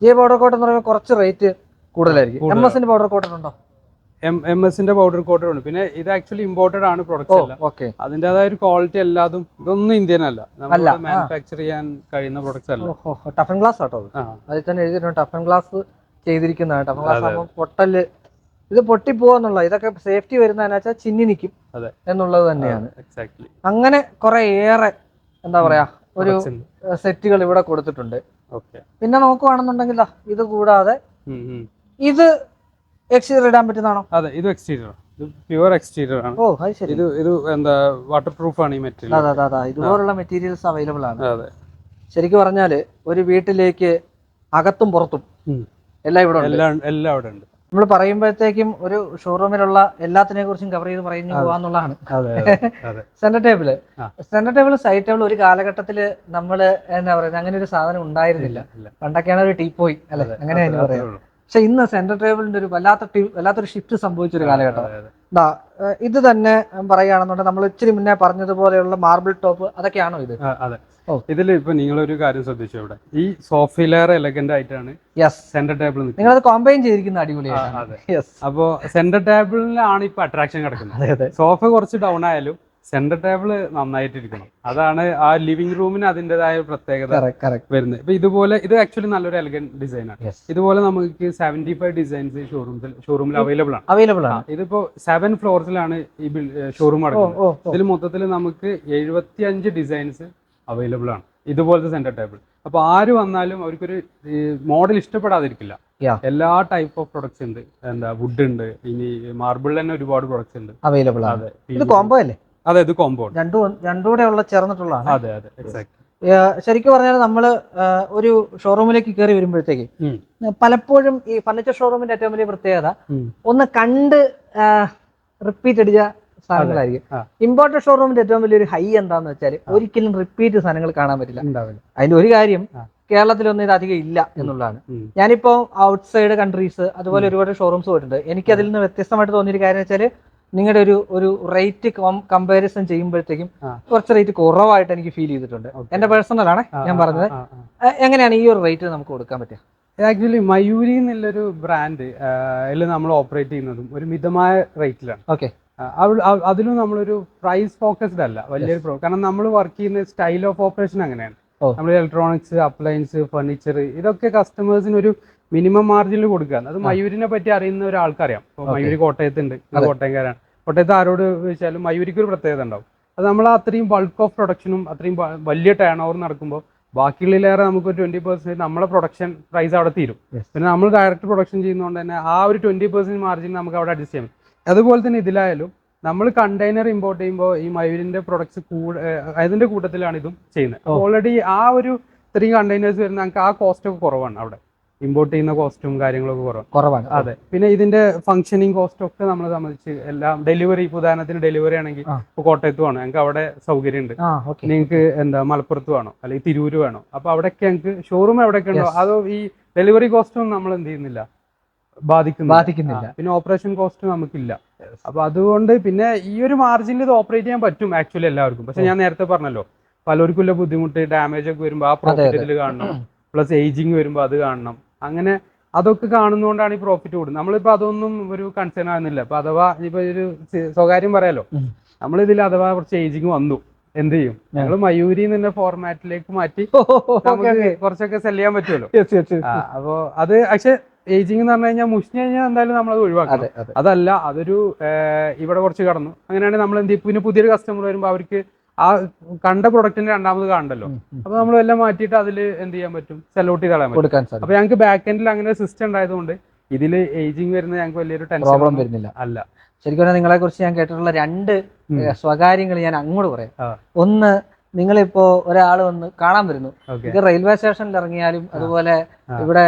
ജി ഐ പൗഡർ കോട്ടഡ് എന്ന് പറയുമ്പോൾ കുറച്ച് റേറ്റ് കൂടുതലായിരിക്കും. എം എസിന്റെ പൗഡർ കോട്ടഡ് ഉണ്ടോ? എം എസിന്റെ പൗഡർ കോട്ടഡ് ഉണ്ട്. പിന്നെ ഇത് ആക്ച്വലി ഇമ്പോർട്ടഡ് ആണ് പ്രൊഡക്റ്റ് പ്രൊഡക്ട്സ് അതിന്റെതായ ഒരു ക്വാളിറ്റി അല്ലാതും ഇതൊന്നും ഇന്ത്യൻ അല്ല. മാനുഫാക്ചർ ചെയ്യാൻ കഴിയുന്ന പ്രൊഡക്ട്സ് അല്ല. ടഫ് ടഫൻ ഗ്ലാസ് ആട്ടോ അത്. അതിൽ തന്നെ എഴുതിയിട്ടുണ്ട് ടഫൻ ഗ്ലാസ് ചെയ്തിരിക്കുന്നതാണ്. ടഫൻ ഗ്ലാസ് ആണ് ആകുമ്പോൾ പൊട്ടൽ ഇത് പൊട്ടിപ്പോവാന്നുള്ള ഇതൊക്കെ സേഫ്റ്റി വരുന്നതെന്ന് വെച്ചാൽ ചിന്നി നിൽക്കും. എന്നുള്ളത് തന്നെയാണ്. അങ്ങനെ കുറെ ഏറെ എന്താ പറയാ ഒരു സെറ്റുകൾ ഇവിടെ കൊടുത്തിട്ടുണ്ട്. പിന്നെ നോക്കുവാണെന്നുണ്ടെങ്കിൽ ദാ ഇത് കൂടാതെ ഇത് എക്സ്റ്റീരിയർ ഇടാൻ പറ്റുന്നതാണോ? അതെ ഇത് എക്സ്റ്റീരിയർ പ്യുവർ എക്സ്റ്റീരിയർ ആണ്. ഓ അത് ശരി. ഇത് ഇത് എന്താ വാട്ടർ പ്രൂഫ് ആണ് ഈ മെറ്റീരിയൽ അതെ അതെ അതെ. ഇതുപോലുള്ള മെറ്റീരിയൽസ് അവൈലബിൾ ആണ്. അതെ. ശരിക്കും പറഞ്ഞാൽ ഒരു വീട്ടിലേക്ക് അകത്തും പുറത്തും എല്ലാം ഇവിടെ എല്ലാം എല്ലാം അവിടെ ഉണ്ട്. നമ്മൾ പറയുമ്പോഴത്തേക്കും ഒരു ഷോറൂമിലുള്ള എല്ലാത്തിനെ കുറിച്ചും കവർ ചെയ്ത് പറയുന്നു. പോവാന്നുള്ളതാണ്. Centre table centre table side table ഒരു കാലഘട്ടത്തിൽ നമ്മൾ എന്താ പറയുക അങ്ങനെ ഒരു സാധനം ഉണ്ടായിരുന്നില്ല. പണ്ടൊക്കെയാണ് ഒരു ടീപ്പോയി അല്ലെ? അതെ, അങ്ങനെ അത്രേ പറയാം. ഉള്ളൂ. പക്ഷെ ഇന്ന് സെന്റർ ടേബിളിന്റെ ഒരു വല്ലാത്ത വല്ലാത്തൊരു ഷിഫ്റ്റ് സംഭവിച്ച ഒരു കാലഘട്ടം. ദാ, ഇത് തന്നെ പറയുകയാണെന്നുണ്ടെങ്കിൽ നമ്മൾ ഇച്ചിരി മുന്നേ പറഞ്ഞതുപോലെയുള്ള മാർബിൾ ടോപ്പ് അതൊക്കെയാണോ ഇത്? അതെ. ഇതിൽ ഇപ്പൊ നിങ്ങൾ ഒരു കാര്യം ശ്രദ്ധിച്ചു ഇവിടെ? ഈ സോഫയിലേറെ എലഗന്റ് ആയിട്ടാണ് സെന്റർ ടേബിൾ നിങ്ങൾ അത് കോമ്പൈൻ ചെയ്തിരിക്കുന്ന അടിപൊളിയാണ് അപ്പോ സെന്റർ ടേബിളിലാണ് ഇപ്പൊ അട്രാക്ഷൻ കിടക്കുന്നത്. സോഫ കുറച്ച് ഡൗൺ ആയാലും സെന്റർ ടേബിൾ നന്നായിട്ടിരിക്കണം. അതാണ് ആ ലിവിംഗ് റൂമിന് അതിന്റെതായ പ്രത്യേകത വരുന്നത്. ഇപ്പൊ ഇതുപോലെ ഇത് ആക്ച്വലി നല്ലൊരു എലഗൻ ഡിസൈൻ ആണ്. ഇതുപോലെ നമുക്ക് സെവന്റി ഫൈവ് ഡിസൈൻസ് ഷോറൂമിൽ ഷോറൂമിൽ അവൈലബിൾ ആണ്. അവൈലബിൾ ആണ്. ഇതിപ്പോ സെവൻ ഫ്ലോർസിലാണ് ഈ ഷോറൂം അടക്കുന്നത്. ഇതിൽ മൊത്തത്തിൽ നമുക്ക് എഴുപത്തി അഞ്ച് ഡിസൈൻസ് അവൈലബിൾ ആണ്. ഇതുപോലത്തെ സെന്റർ ടേബിൾ അപ്പൊ ആര് വന്നാലും അവർക്കൊരു മോഡൽ ഇഷ്ടപ്പെടാതിരിക്കില്ല. എല്ലാ ടൈപ്പ് ഓഫ് പ്രൊഡക്ട്സ് ഉണ്ട്. എന്താ വുഡ് ഉണ്ട് ഇനി മാർബിളിൽ തന്നെ ഒരുപാട് പ്രൊഡക്ട്സ് ഉണ്ട്. അവൈലബിൾ ആണ്. ഇത് കോംബോ അല്ലേ? അതെ ഇത് കോമ്പൗണ്ട് രണ്ടും രണ്ടും കൂടെ ഉള്ള ചേർന്നിട്ടുള്ളതാണ്. അതെ അതെ എക്സാക്ട് ശരിക്കും പറഞ്ഞാൽ നമ്മൾ ഒരു ഷോറൂമിലേക്ക് കയറി വരുമ്പോഴത്തേക്ക് പലപ്പോഴും ഈ ഫർണിച്ചർ ഷോറൂമിന്റെ ഏറ്റവും വലിയ പ്രത്യേകത ഒന്ന് കണ്ട് റിപ്പീറ്റ് അടിച്ച സാധനങ്ങളായിരിക്കും. ഇമ്പോർട്ടഡ് ഷോറൂമിന്റെ ഏറ്റവും വലിയൊരു ഹൈ എന്താന്ന് വെച്ചാൽ ഒരിക്കലും റിപ്പീറ്റ് സാധനങ്ങൾ കാണാൻ പറ്റില്ല. അതിന്റെ ഒരു കാര്യം. കേരളത്തിലൊന്നും ഇത് അധികം ഇല്ല എന്നുള്ളതാണ്. ഞാനിപ്പോ ഔട്ട്സൈഡ് കൺട്രീസ് അതുപോലെ ഒരുപാട് ഷോറൂംസ് പോയിട്ടുണ്ട്. എനിക്ക് അതിൽ നിന്ന് വ്യത്യസ്തമായിട്ട് തോന്നിയൊരു കാര്യം വെച്ചാൽ നിങ്ങളുടെ ഒരു ഒരു റേറ്റ് കമ്പാരിസൺ ചെയ്യുമ്പോഴത്തേക്കും. കുറച്ച് റേറ്റ് കുറവായിട്ട് എനിക്ക് ഫീൽ ചെയ്തിട്ടുണ്ട്. എന്റെ പേഴ്സണൽ ആണ് ഞാൻ പറഞ്ഞത്. എങ്ങനെയാണ് ഈ ഒരു റേറ്റ് നമുക്ക് കൊടുക്കാൻ പറ്റുക? ആക്ച്വലി മയൂരി എന്നുള്ളൊരു ബ്രാൻഡ് നമ്മൾ ഓപ്പറേറ്റ് ചെയ്യുന്നതും ഒരു മിതമായ റേറ്റിലാണ് ഓക്കെ അതിലും നമ്മളൊരു പ്രൈസ് ഫോക്കസ്ഡ് അല്ല വലിയൊരു പ്രോ കാരണം നമ്മൾ വർക്ക് ചെയ്യുന്ന സ്റ്റൈൽ ഓഫ് ഓപ്പറേഷൻ അങ്ങനെയാണ്. നമ്മൾ ഇലക്ട്രോണിക്സ് അപ്ലയൻസ് ഫർണിച്ചർ ഇതൊക്കെ കസ്റ്റമേഴ്സിന് ഒരു മിനിമം മാർജിനിൽ കൊടുക്കുക അത് മയൂരിനെ പറ്റി അറിയുന്ന ഒരാൾക്കറിയാം. ഇപ്പോൾ. മയൂരി കോട്ടയത്തുണ്ട്. കോട്ടയംകാരാണ്. കോട്ടയത്ത് ആരോട് ചോദിച്ചാലും മയൂരിക്ക് ഒരു പ്രത്യേകത ഉണ്ടാവും. അത് നമ്മൾ അത്രയും ബൾക്ക് ഓഫ് പ്രൊഡക്ഷനും അത്രയും വലിയ ടേൺ ഓവർ നടക്കുമ്പോൾ ബാക്കിയുള്ളതിലേറെ നമുക്ക് ട്വന്റി പെർസെന്റ് നമ്മളെ പ്രൊഡക്ഷൻ പ്രൈസ് അവിടെ തീരും. പിന്നെ നമ്മൾ ഡയറക്റ്റ് പ്രൊഡക്ഷൻ ചെയ്യുന്നതുകൊണ്ട് തന്നെ ആ ഒരു ട്വന്റി പെർസെന്റ് മാർജിൻ നമുക്ക് അവിടെ അഡ്ജസ്റ്റ് ചെയ്യാം അതുപോലെ തന്നെ ഇതിലായാലും നമ്മൾ കണ്ടെയ്നർ ഇമ്പോർട്ട് ചെയ്യുമ്പോൾ ഈ മയൂരിന്റെ പ്രൊഡക്ട്സ് കൂടെ അതിന്റെ കൂട്ടത്തിലാണ് ഇതും ചെയ്യുന്നത്. ഓൾറെഡി ആ ഒരു ഇത്രയും കണ്ടെയ്നേഴ്സ് വരുന്ന നമുക്ക് ആ കോസ്റ്റ് ഒക്കെ കുറവാണ് അവിടെ. ഇമ്പോർട്ട് ചെയ്യുന്ന കോസ്റ്റും കാര്യങ്ങളൊക്കെ കുറവാണ്. കുറവാണ് അതെ. പിന്നെ ഇതിന്റെ ഫംഗ്ഷനിങ് കോസ്റ്റ് ഒക്കെ നമ്മൾ സംബന്ധിച്ച് എല്ലാം ഡെലിവറി ഇപ്പൊ ഉദാഹരണത്തിന് ഡെലിവറി ആണെങ്കിൽ. ഇപ്പൊ കോട്ടയത്ത് വേണം. ഞങ്ങൾക്ക് അവിടെ സൗകര്യം ഉണ്ട് നിങ്ങൾക്ക് എന്താ മലപ്പുറത്ത് വേണോ. അല്ലെങ്കിൽ തിരൂര് വേണോ. അപ്പൊ അവിടെയൊക്കെ ഞങ്ങൾക്ക് ഷോറൂം എവിടെയൊക്കെ ഉണ്ടോ അതോ ഈ ഡെലിവറി കോസ്റ്റും നമ്മൾ എന്ത് ചെയ്യുന്നില്ല? ബാധിക്കുന്നു ബാധിക്കുന്നില്ല. പിന്നെ ഓപ്പറേഷൻ കോസ്റ്റ് നമുക്കില്ല. അപ്പൊ അതുകൊണ്ട് പിന്നെ ഈ ഒരു മാർജിനിൽ ഇത് ഓപ്പറേറ്റ് ചെയ്യാൻ പറ്റും ആക്ച്വലി എല്ലാവർക്കും. പക്ഷെ ഞാൻ നേരത്തെ പറഞ്ഞല്ലോ പലർക്കും ബുദ്ധിമുട്ട് ഡാമേജ് ഒക്കെ വരുമ്പോൾ ആ പ്രോഫിറ്റ് ഇതിൽ കാണണം. പ്ലസ് ഏജിങ് വരുമ്പോൾ അത് കാണണം. അങ്ങനെ അതൊക്കെ കാണുന്നതുകൊണ്ടാണ് ഈ പ്രോഫിറ്റ് കൂടുന്നത്. നമ്മളിപ്പോ അതൊന്നും ഒരു കൺസേൺ ആകുന്നില്ല അപ്പൊ അഥവാ ഇപ്പൊ ഒരു സ്വകാര്യം പറയാലോ. നമ്മളിതിൽ അഥവാ കുറച്ച് ഏജിങ് വന്നു. എന്ത് ചെയ്യും? ഞങ്ങൾ മയൂരി എന്ന ഫോർമാറ്റിലേക്ക് മാറ്റി കുറച്ചൊക്കെ സെൽ ചെയ്യാൻ പറ്റുമല്ലോ. അപ്പോ അത് പക്ഷെ ഏജിങ് എന്ന് പറഞ്ഞു കഴിഞ്ഞാൽ മുഷിഞ്ഞു കഴിഞ്ഞാൽ എന്തായാലും നമ്മൾ അത് അതെ അതെ. അതല്ല അതൊരു ഇവിടെ കുറച്ച് കടന്നു. അങ്ങനെയാണെങ്കിൽ നമ്മൾ എന്ത് ചെയ്യും? പിന്നെ പുതിയൊരു കസ്റ്റമർ വരുമ്പോൾ അവർക്ക് ആ കണ്ട പ്രൊഡക്റ്റിന് രണ്ടാമത് കാണണ്ടല്ലോ. അപ്പൊ നമ്മൾ എല്ലാം മാറ്റിയിട്ട് അതിൽ എന്ത് ചെയ്യാൻ പറ്റും? സെലോട്ട് ചെയ്ത് കളയാൻ കൊടുക്കാൻ സാധിക്കും. അപ്പൊ ഞങ്ങൾക്ക് ബാക്ക് എൻഡിൽ അങ്ങനെ സിസ്റ്റം ഉണ്ടായതുകൊണ്ട് ഇതിൽ ഏജിങ് വരുന്ന ഞങ്ങൾക്ക് വലിയൊരു പ്രോബ്ലം ടെൻഷൻ വരുന്നില്ല. അല്ല. ശരിക്കും പറഞ്ഞാൽ നിങ്ങളെ കുറിച്ച് ഞാൻ കേട്ടിട്ടുള്ള രണ്ട്. സ്വകാര്യങ്ങൾ ഞാൻ അങ്ങോട്ട് പറയാം. ഒന്ന് നിങ്ങളിപ്പോ ഒരാൾ വന്ന് കാണാൻ വരുന്നു. ഇത് റെയിൽവേ സ്റ്റേഷനിൽ ഇറങ്ങിയാലും അതുപോലെ ഇവിടെ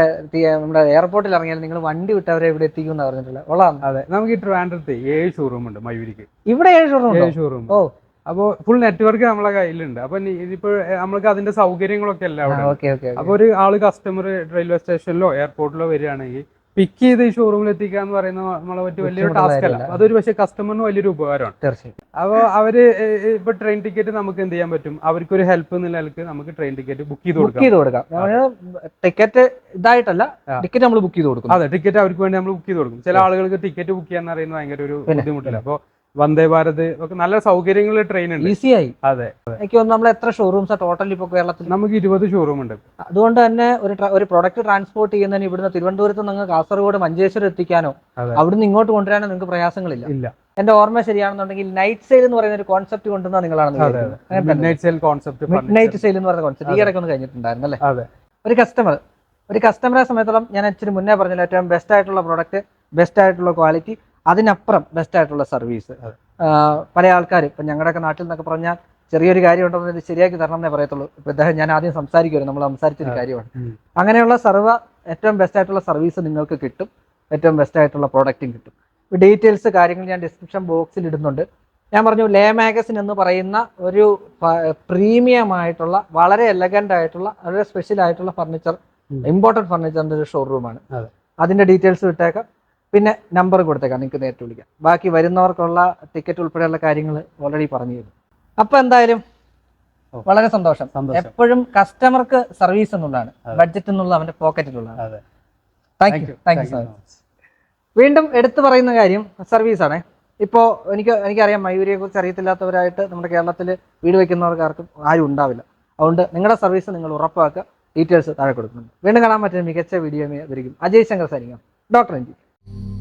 നമ്മുടെ എയർപോർട്ടിൽ ഇറങ്ങിയാലും നിങ്ങൾ വണ്ടി വിട്ടവരെ ഇവിടെ എത്തിക്കും എന്ന് പറഞ്ഞിട്ടുള്ളത്. ഉള്ളതാണ്. അതെ. നമുക്ക് ഈ ട്രിവാൻഡ്രത്ത് ഏഴ് ഷോറൂം ഉണ്ട് മയൂരിക്ക്. ഇവിടെ ഏഴ് ഷോറൂം ഏഴ് ഷോറൂം ഓ അപ്പോൾ ഫുൾ നെറ്റ്വർക്ക് നമ്മളെ കയ്യിലുണ്ട്. അപ്പൊ ഇതിപ്പോ നമ്മൾക്ക് അതിന്റെ സൗകര്യങ്ങളൊക്കെ അല്ല അവിടെ അപ്പൊ ഒരു ആൾ കസ്റ്റമർ റെയിൽവേ സ്റ്റേഷനിലോ എയർപോർട്ടിലോ വരികയാണെങ്കിൽ പിക്ക് ചെയ്ത് ഈ ഷോറൂമിൽ എത്തിക്കുക എന്ന് പറയുന്നത് നമ്മളെ പറ്റി വലിയൊരു ടാസ്ക് അല്ല. അതൊരു പക്ഷേ കസ്റ്റമറിന് വലിയൊരു ഉപകാരമാണ്. തീർച്ചയായും. അപ്പോൾ അവർ ഇപ്പൊ ട്രെയിൻ ടിക്കറ്റ് നമുക്ക് എന്ത് ചെയ്യാൻ പറ്റും? അവർക്ക് ഒരു ഹെൽപ്പ് എന്നുള്ള നിലയ്ക്ക് നമുക്ക് ട്രെയിൻ ടിക്കറ്റ് ബുക്ക് ചെയ്ത് കൊടുക്കാം. ചെയ്ത് കൊടുക്കാം. ടിക്കറ്റ് ഇതായിട്ടല്ല ടിക്കറ്റ് നമ്മൾ ബുക്ക് ചെയ്ത് കൊടുക്കും. അതെ ടിക്കറ്റ് അവർക്ക് വേണ്ടി നമ്മൾ ബുക്ക് ചെയ്ത് കൊടുക്കും. ചില ആളുകൾക്ക് ടിക്കറ്റ് ബുക്ക് ചെയ്യാന്ന് പറയുന്നത് ഭയങ്കര ഒരു ബുദ്ധിമുട്ടില്ല. അപ്പോൾ വന്ദേ ഭാരത് ഒക്കെ നല്ല സൗകര്യങ്ങളുള്ള ട്രെയിൻ ഉണ്ട്. ഈസിയായി. അതെ. എനിക്ക് തോന്നുന്നു നമ്മൾ എത്ര ഷോറൂംസ് ടോട്ടൽ ഇപ്പൊ കേരളത്തിൽ നമുക്ക് ഇരുപത് ഷോറൂം ഉണ്ട്. അതുകൊണ്ട് തന്നെ ഒരു ഒരു പ്രൊഡക്റ്റ് ട്രാൻസ്പോർട്ട് ചെയ്യുന്നതിന് ഇവിടുന്ന് തിരുവനന്തപുരത്ത് നിന്ന് കാസർഗോഡ് മഞ്ചേശ്വരം എത്തിക്കാനോ അവിടുന്ന് ഇങ്ങോട്ട് കൊണ്ടുവരാനോ നിങ്ങൾക്ക് പ്രയാസങ്ങളില്ല. ഇല്ല. എന്റെ ഓർമ്മ ശരിയാണെന്നുണ്ടെങ്കിൽ നൈറ്റ് സെയിൽ എന്ന് പറയുന്ന ഒരു കോൺസെപ്റ്റ് കൊണ്ടുവന്ന നിങ്ങളാണ് night sale concept night sale എന്ന് പറയുന്ന കോൺസെപ്റ്റ് ഈ ഇടയ്ക്ക് ഒന്ന് കഴിഞ്ഞിട്ടുണ്ടായിരുന്നു അല്ലേ? അതെ. ഒരു കസ്റ്റമർ ഒരു കസ്റ്റമറെ സമയത്തോളം ഞാൻ ഇച്ചിരി മുന്നേ പറഞ്ഞല്ലോ ഏറ്റവും ബെസ്റ്റ് ആയിട്ടുള്ള പ്രോഡക്റ്റ് ബെസ്റ്റ് ആയിട്ടുള്ള ക്വാളിറ്റി അതിനപ്പുറം ബെസ്റ്റ് ആയിട്ടുള്ള സർവീസ്. പല ആൾക്കാർ ഇപ്പം ഞങ്ങളുടെയൊക്കെ നാട്ടിൽ നിന്നൊക്കെ പറഞ്ഞാൽ ചെറിയൊരു കാര്യം ഉണ്ടെന്ന് ഇത് ശരിയാക്കി തരണം എന്നേ പറയത്തുള്ളൂ. ഇപ്പം ഇദ്ദേഹം ഞാൻ ആദ്യം സംസാരിക്കുമായിരുന്നു നമ്മൾ സംസാരിച്ചൊരു കാര്യമാണ്. അങ്ങനെയുള്ള സർവ ഏറ്റവും ബെസ്റ്റ് ആയിട്ടുള്ള സർവീസ് നിങ്ങൾക്ക് കിട്ടും. ഏറ്റവും ബെസ്റ്റ് ആയിട്ടുള്ള പ്രോഡക്റ്റും കിട്ടും. ഡീറ്റെയിൽസ് കാര്യങ്ങൾ ഞാൻ ഡിസ്ക്രിപ്ഷൻ ബോക്സിൽ ഇടുന്നുണ്ട്. ഞാൻ പറഞ്ഞു ലേ മാഗസിൻ എന്ന് പറയുന്ന ഒരു പ്രീമിയം ആയിട്ടുള്ള വളരെ എലഗന്റ് ആയിട്ടുള്ള വളരെ സ്പെഷ്യൽ ആയിട്ടുള്ള ഫർണിച്ചർ. ഇമ്പോർട്ടന്റ് ഫർണിച്ചറിന്റെ ഒരു ഷോറൂമാണ് അതിന്റെ അതിന്റെ ഡീറ്റെയിൽസ് വിട്ടേക്കാം പിന്നെ നമ്പർ കൊടുത്തേക്കാം നിങ്ങൾക്ക് നേരിട്ട് വിളിക്കാം. ബാക്കി വരുന്നവർക്കുള്ള ടിക്കറ്റ് ഉൾപ്പെടെയുള്ള കാര്യങ്ങൾ ഓൾറെഡി പറഞ്ഞു തരും അപ്പൊ എന്തായാലും വളരെ സന്തോഷം. എപ്പോഴും കസ്റ്റമർക്ക് സർവീസ് എന്നുള്ളതാണ്. ബഡ്ജറ്റ് എന്നുള്ള അവന്റെ പോക്കറ്റിലുള്ളതാണ് thank you thank you so much വീണ്ടും എടുത്തു പറയുന്ന കാര്യം സർവീസ് ആണ്. ഇപ്പോൾ എനിക്ക് എനിക്കറിയാം മയൂരിയെ കുറിച്ച് അറിയത്തില്ലാത്തവരായിട്ട് നമ്മുടെ കേരളത്തിൽ വീട് വയ്ക്കുന്നവർക്ക് ആർക്കും ആരും ഉണ്ടാവില്ല. അതുകൊണ്ട് നിങ്ങളുടെ സർവീസ് നിങ്ങൾ ഉറപ്പാക്കുക. ഡീറ്റെയിൽസ് താഴെ കൊടുക്കുന്നുണ്ട്. വീണ്ടും കാണാൻ പറ്റുന്ന മികച്ച വീഡിയോ ആയിരിക്കും അജയ് ശങ്കർ സാരിക്കാം ഡോക്ടർ എൻ Thank you.